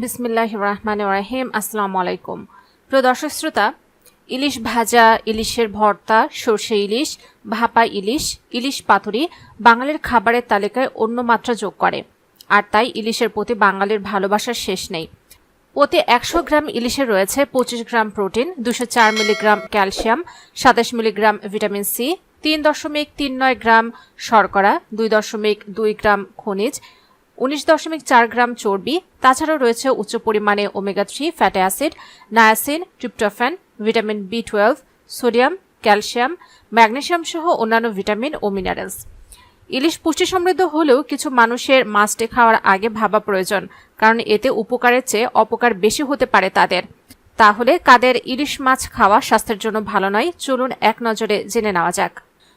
বিসমিল্লাহ রহমান রাহিম। আসসালামু আলাইকুম প্রিয় দর্শক শ্রোতা, ইলিশ ভাজা, ইলিশের ভর্তা, সর্ষে ইলিশ, ভাপা ইলিশ ইলিশ পাতুরি বাঙালির খাবারের তালিকায় অন্য মাত্রা যোগ করে। আর তাই ইলিশের প্রতি বাঙালির ভালোবাসার শেষ নেই। প্রতি একশো গ্রাম ইলিশে রয়েছে পঁচিশ গ্রাম প্রোটিন, দুশো চার মিলিগ্রাম ক্যালসিয়াম, সাতাশ মিলিগ্রাম ভিটামিন সি, তিন দশমিক তিন নয় গ্রাম শর্করা, দুই দশমিক দুই গ্রাম খনিজ উনিশ দশমিক চার গ্রাম চর্বি, তাছাড়াও রয়েছে উচ্চ পরিমাণে omega three, fatty acid, niacin, tryptophan, vitamin B twelve, sodium, calcium, magnesium সহ অন্যান্য ভিটামিন ও মিনারেলস। ইলিশ পুষ্টি সমৃদ্ধ হলেও কিছু মানুষের মাছটি খাওয়ার আগে ভাবা প্রয়োজন, কারণ এতে উপকারের চেয়ে অপকার বেশি হতে পারে তাদের। তাহলে কাদের ইলিশ মাছ খাওয়া স্বাস্থ্যের জন্য ভালো নয়, চলুন এক নজরে জেনে নেওয়া যাক।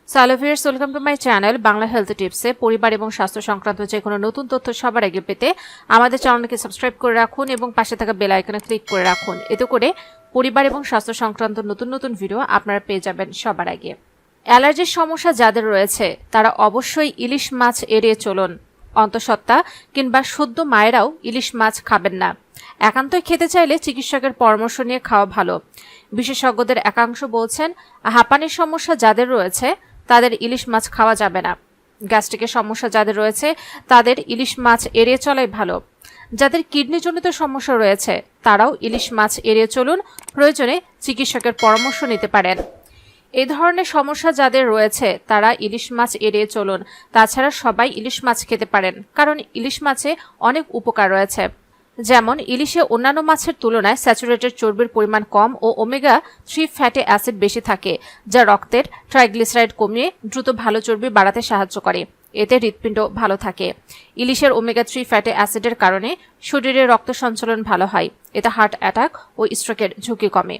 Hello viewers welcome to my channel Bangla health টিপসে পরিবার এবং স্বাস্থ্য সংক্রান্ত যে কোনো নতুন তথ্য সবার আগে পেতে আমাদের চ্যানেলকে সাবস্ক্রাইব করে রাখুন এবং পাশে থাকা বেল আইকনে ক্লিক করে রাখুন। এতে করে পরিবার এবং স্বাস্থ্য সংক্রান্ত নতুন নতুন ভিডিও আপনারা পেয়ে যাবেন সবার আগে। অ্যালার্জির সমস্যা যাদের রয়েছে, তারা অবশ্যই ইলিশ মাছ এড়িয়ে চলুন। অন্তঃসত্ত্বা কিংবা সদ্য মায়েরাও ইলিশ মাছ খাবেন না। একান্তই খেতে চাইলে চিকিৎসকের পরামর্শ নিয়ে খাওয়া ভালো। বিশেষজ্ঞদের একাংশ বলছেন, হাঁপানির সমস্যা যাদের রয়েছে তাদের ইলিশ মাছ খাওয়া যাবে না। গ্যাস্ট্রিকের সমস্যা যাদের রয়েছে, তাদের ইলিশ মাছ এড়িয়ে চলাই ভালো। যাদের কিডনিজনিত সমস্যা রয়েছে, তারাও ইলিশ মাছ এড়িয়ে চলুন, প্রয়োজনে চিকিৎসকের পরামর্শ নিতে পারেন। এই ধরনের সমস্যা যাদের রয়েছে, তারা ইলিশ মাছ এড়িয়ে চলুন। তাছাড়া সবাই ইলিশ মাছ খেতে পারেন, কারণ ইলিশ মাছে অনেক উপকার রয়েছে। যেমন, ইলিশে অন্যান্য মাছের তুলনায় স্যাচুরেটেড চর্বির পরিমাণ কম ও ওমেগা থ্রি ফ্যাটে অ্যাসিড বেশি থাকে, যা রক্তের ট্রাইগ্লিসারাইড কমিয়ে দ্রুত ভালো চর্বি বাড়াতে সাহায্য করে। এতে হৃৎপিণ্ড ভালো থাকে। ইলিশের ওমেগা থ্রি ফ্যাটি অ্যাসিডের কারণে শরীরে রক্ত সঞ্চালন ভালো হয়, এতে হার্ট অ্যাটাক ও স্ট্রোকের ঝুঁকি কমে।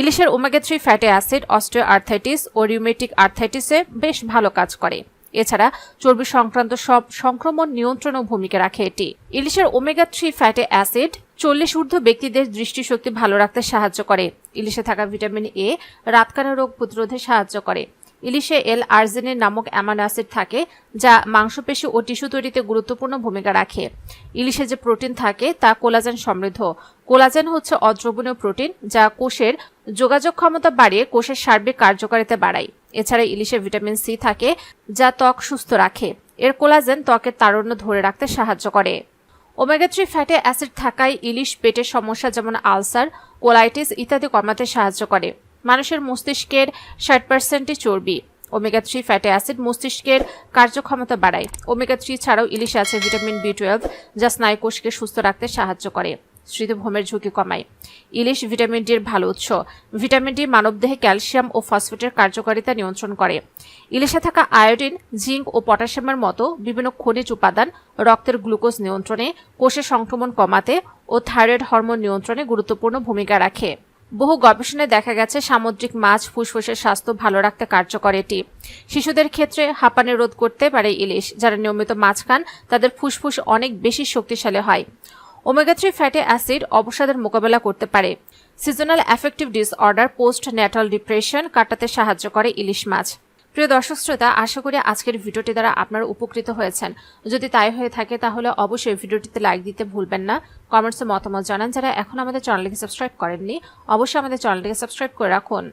ইলিশের omega three fatty acid osteoarthritis ও রিউমেটিক আর্থাইটিসে বেশ ভালো কাজ করে। এছাড়া চর্বি সংক্রান্ত সব সংক্রমণ নিয়ন্ত্রণও ভূমিকা রাখে এটি। ইলিশের ওমেগা থ্রি ফ্যাটে অ্যাসিড চল্লিশ ঊর্ধ্ব ব্যক্তিদের দৃষ্টিশক্তি ভালো রাখতে সাহায্য করে। ইলিশে থাকা ভিটামিন এ রাতকানা রোগ প্রতিরোধে সাহায্য করে। ইলিশে এল আর্জেনিন নামক অ্যামাইনো অ্যাসিড থাকে, যা মাংসপেশি ও টিস্যু তৈরিতে গুরুত্বপূর্ণ ভূমিকা রাখে। ইলিশে যে প্রোটিন থাকে, তা কোলাজেন সমৃদ্ধ। কোলাজেন হচ্ছে অদ্রবণীয় প্রোটিন, যা কোষের যোগাযোগ ক্ষমতা বাড়িয়ে কোষের সার্বিক কার্যকারিতা বাড়ায়। এছাড়া ইলিশে ভিটামিন সি থাকে, যা ত্বক সুস্থ রাখে। এর কোলাজেন ত্বকের তারুণ্য ধরে রাখতে সাহায্য করে। ওমেগা থ্রি ফ্যাটি অ্যাসিড থাকায় ইলিশ পেটের সমস্যা যেমন আলসার, কোলাইটিস ইত্যাদি কমাতে সাহায্য করে। মানুষের মস্তিষ্কের ষাট পার্সেন্টই চর্বি। ওমেগা থ্রি ফ্যাটি অ্যাসিড মস্তিষ্কের কার্যক্ষমতা বাড়ায়। ওমেগা থ্রি ছাড়াও ইলিশে আছে ভিটামিন বি টুয়েলভ, যা স্নায়ুকোষকে সুস্থ রাখতে সাহায্য করে। স্মৃতিভ্রমের ঝুঁকি কমায়। ইলিশ ভিটামিন ডির ভালো উৎস। ভিটামিন ডি মানবদেহে ক্যালসিয়াম ও ফসফেটের কার্যকারিতা নিয়ন্ত্রণ করে। ইলিশে থাকা আয়োডিন, জিঙ্ক ও পটাশিয়ামের মতো বিভিন্ন খনিজ উপাদান রক্তের গ্লুকোজ নিয়ন্ত্রণে কোষের সংক্রমণ কমাতে ও থাইরয়েড হরমোন নিয়ন্ত্রণে গুরুত্বপূর্ণ ভূমিকা রাখে। বহু গবেষণায় দেখা গেছে, সামুদ্রিক মাছ ফুসফুসের স্বাস্থ্য ভালো রাখতে কার্যকর এটি। শিশুদের ক্ষেত্রে হাঁপানি রোধ করতে পারে ইলিশ। যারা নিয়মিত মাছ খান, তাদের ফুসফুস অনেক বেশি শক্তিশালী হয়। ওমেগা থ্রি ফ্যাটি অ্যাসিড অবসাদের মোকাবেলা করতে পারে। Seasonal affective disorder postnatal depression কাটাতে সাহায্য করে ইলিশ মাছ। প্রিয় দর্শক শ্রোতা, আশা করি আজকের ভিডিওটি দ্বারা আপনারা উপকৃত হয়েছেন। যদি তাই হয়ে থাকে তাহলে অবশ্যই ভিডিওটিতে লাইক দিতে ভুলবেন না। কমেন্টসে মতামত জানান যারা এখন আমাদের চ্যানেলটিকে সাবস্ক্রাইব করেননি। অবশ্যই আমাদের চ্যানেলটিকে সাবস্ক্রাইব করে রাখুন।